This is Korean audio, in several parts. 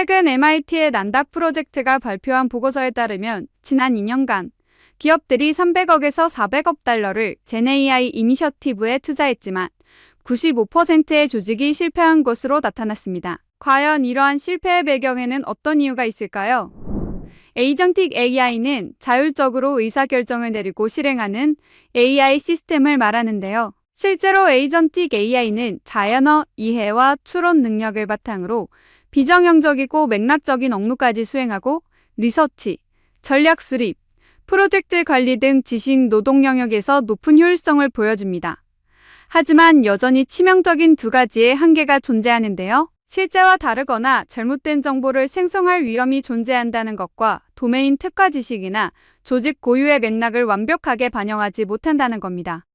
최근 MIT의 난다 프로젝트가 발표한 보고서에 따르면 지난 2년간 기업들이 300억에서 400억 달러를 젠AI 이니셔티브에 투자했지만 95%의 조직이 실패한 것으로 나타났습니다. 과연 이러한 실패의 배경에는 어떤 이유가 있을까요? 에이전틱 AI는 자율적으로 의사결정을 내리고 실행하는 AI 시스템을 말하는데요. 실제로 에이전틱 AI는 자연어 이해와 추론 능력을 바탕으로 비정형적이고 맥락적인 업무까지 수행하고 리서치, 전략 수립, 프로젝트 관리 등 지식 노동 영역에서 높은 효율성을 보여줍니다. 하지만 여전히 치명적인 두 가지의 한계가 존재하는데요. 실제와 다르거나 잘못된 정보를 생성할 위험이 존재한다는 것과 도메인 특화 지식이나 조직 고유의 맥락을 완벽하게 반영하지 못한다는 겁니다.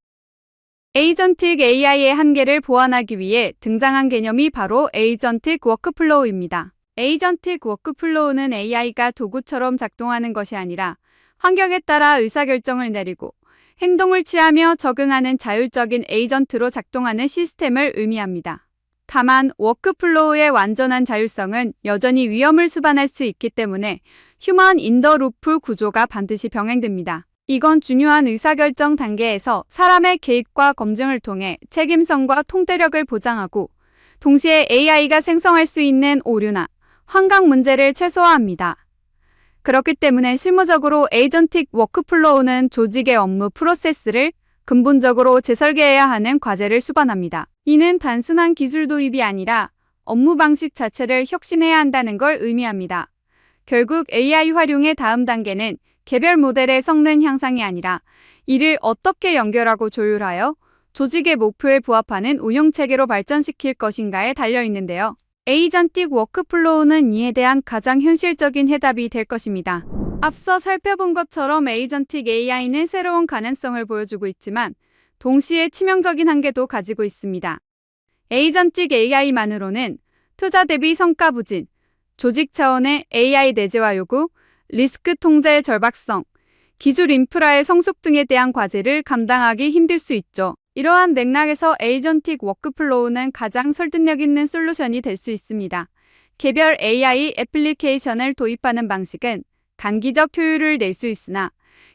에이전틱 AI의 한계를 보완하기 위해 등장한 개념이 바로 에이전틱 워크플로우입니다. 에이전틱 워크플로우는 AI가 도구처럼 작동하는 것이 아니라 환경에 따라 의사결정을 내리고 행동을 취하며 적응하는 자율적인 에이전트로 작동하는 시스템을 의미합니다. 다만 워크플로우의 완전한 자율성은 여전히 위험을 수반할 수 있기 때문에 휴먼 인더 루프 구조가 반드시 병행됩니다. 이건 중요한 의사결정 단계에서 사람의 개입과 검증을 통해 책임성과 통제력을 보장하고 동시에 AI가 생성할 수 있는 오류나 환강 문제를 최소화합니다. 그렇기 때문에 실무적으로 에이전틱 워크플로우는 조직의 업무 프로세스를 근본적으로 재설계해야 하는 과제를 수반합니다. 이는 단순한 기술 도입이 아니라 업무 방식 자체를 혁신해야 한다는 걸 의미합니다. 결국 AI 활용의 다음 단계는 개별 모델의 성능 향상이 아니라 이를 어떻게 연결하고 조율하여 조직의 목표에 부합하는 운영 체계로 발전시킬 것인가에 달려 있는데요. 에이전틱 워크플로우는 이에 대한 가장 현실적인 해답이 될 것입니다. 앞서 살펴본 것처럼 에이전틱 AI는 새로운 가능성을 보여주고 있지만 동시에 치명적인 한계도 가지고 있습니다. 에이전틱 AI만으로는 투자 대비 성과 부진, 조직 차원의 AI 내재화 요구, 리스크 통제의 절박성, 기술 인프라의 성숙 등에 대한 과제를 감당하기 힘들 수 있죠. 이러한 맥락에서 에이전틱 워크플로우는 가장 설득력 있는 솔루션이 될 수 있습니다. 개별 AI 애플리케이션을 도입하는 방식은 단기적 효율을 낼 수 있으나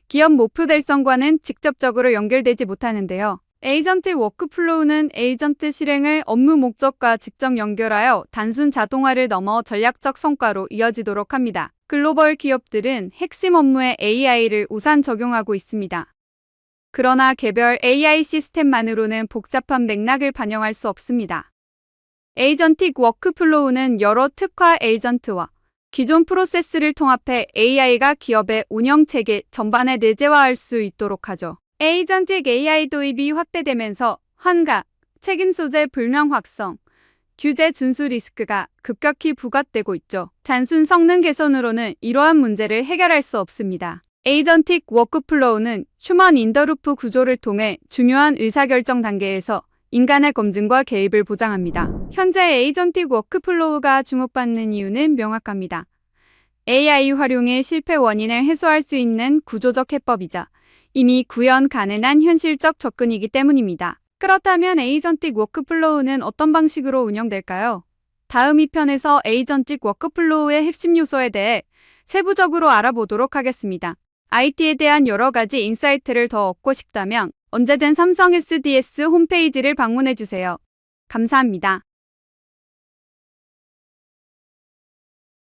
기업 목표 달성과는 직접적으로 연결되지 못하는데요. 에이전트 워크플로우는 에이전트 실행을 업무 목적과 직접 연결하여 단순 자동화를 넘어 전략적 성과로 이어지도록 합니다. 글로벌 기업들은 핵심 업무에 AI를 우선 적용하고 있습니다. 그러나 개별 AI 시스템만으로는 복잡한 맥락을 반영할 수 없습니다. 에이전틱 워크플로우는 여러 특화 에이전트와 기존 프로세스를 통합해 AI가 기업의 운영 체계 전반에 내재화할 수 있도록 하죠. 에이전틱 AI 도입이 확대되면서 환각, 책임 소재 불명 확성, 규제 준수 리스크가 급격히 부각되고 있죠. 단순 성능 개선으로는 이러한 문제를 해결할 수 없습니다. 에이전틱 워크플로우는 휴먼 인더루프 구조를 통해 중요한 의사결정 단계에서 인간의 검증과 개입을 보장합니다. 현재 에이전틱 워크플로우가 주목받는 이유는 명확합니다. AI 활용의 실패 원인을 해소할 수 있는 구조적 해법이자 이미 구현 가능한 현실적 접근이기 때문입니다. 그렇다면 에이전틱 워크플로우는 어떤 방식으로 운영될까요? 다음 2편에서 에이전틱 워크플로우의 핵심 요소에 대해 세부적으로 알아보도록 하겠습니다. IT에 대한 여러 가지 인사이트를 더 얻고 싶다면 언제든 삼성 SDS 홈페이지를 방문해 주세요. 감사합니다.